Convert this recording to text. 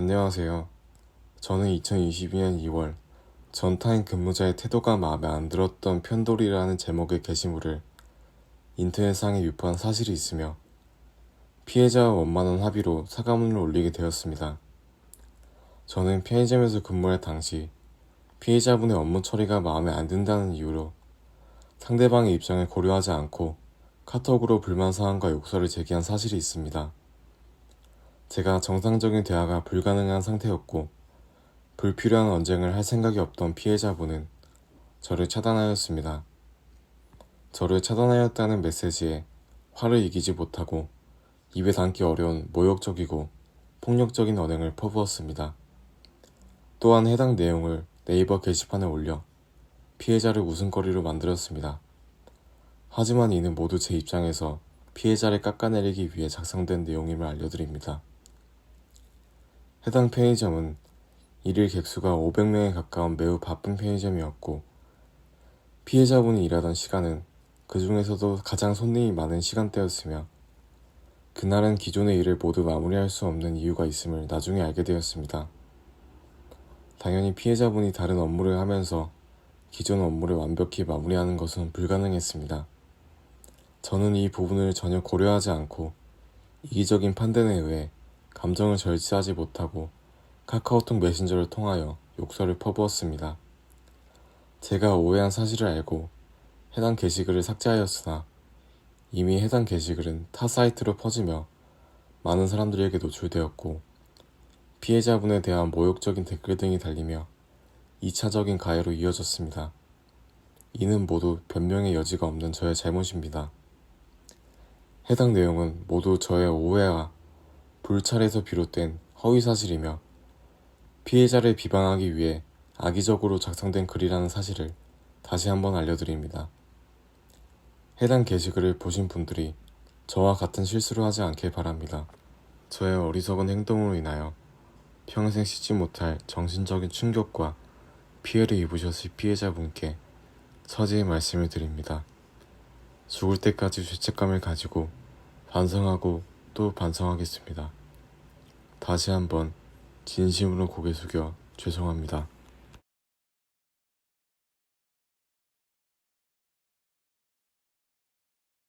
안녕하세요. 저는 2022년 2월 전타인 근무자의 태도가 마음에 안 들었던 편돌이라는 제목의 게시물을 인터넷상에 유포한 사실이 있으며 피해자와 원만한 합의로 사과문을 올리게 되었습니다. 저는 편의점에서 근무할 당시 피해자분의 업무 처리가 마음에 안 든다는 이유로 상대방의 입장을 고려하지 않고 카톡으로 불만 사항과 욕설을 제기한 사실이 있습니다. 제가 정상적인 대화가 불가능한 상태였고 불필요한 언쟁을 할 생각이 없던 피해자분은 저를 차단하였습니다. 저를 차단하였다는 메시지에 화를 이기지 못하고 입에 담기 어려운 모욕적이고 폭력적인 언행을 퍼부었습니다. 또한 해당 내용을 네이버 게시판에 올려 피해자를 웃음거리로 만들었습니다. 하지만 이는 모두 제 입장에서 피해자를 깎아내리기 위해 작성된 내용임을 알려드립니다. 해당 편의점은 일일 객수가 500명에 가까운 매우 바쁜 편의점이었고 피해자분이 일하던 시간은 그 중에서도 가장 손님이 많은 시간대였으며 그날은 기존의 일을 모두 마무리할 수 없는 이유가 있음을 나중에 알게 되었습니다. 당연히 피해자분이 다른 업무를 하면서 기존 업무를 완벽히 마무리하는 것은 불가능했습니다. 저는 이 부분을 전혀 고려하지 않고 이기적인 판단에 의해 감정을 절제하지 못하고 카카오톡 메신저를 통하여 욕설을 퍼부었습니다. 제가 오해한 사실을 알고 해당 게시글을 삭제하였으나 이미 해당 게시글은 타 사이트로 퍼지며 많은 사람들에게 노출되었고 피해자분에 대한 모욕적인 댓글 등이 달리며 2차적인 가해로 이어졌습니다. 이는 모두 변명의 여지가 없는 저의 잘못입니다. 해당 내용은 모두 저의 오해와 불찰에서 비롯된 허위 사실이며 피해자를 비방하기 위해 악의적으로 작성된 글이라는 사실을 다시 한번 알려드립니다. 해당 게시글을 보신 분들이 저와 같은 실수를 하지 않길 바랍니다. 저의 어리석은 행동으로 인하여 평생 씻지 못할 정신적인 충격과 피해를 입으셨을 피해자분께 서지의 말씀을 드립니다. 죽을 때까지 죄책감을 가지고 반성하고 또 반성하겠습니다. 다시 한번 진심으로 고개 숙여 죄송합니다.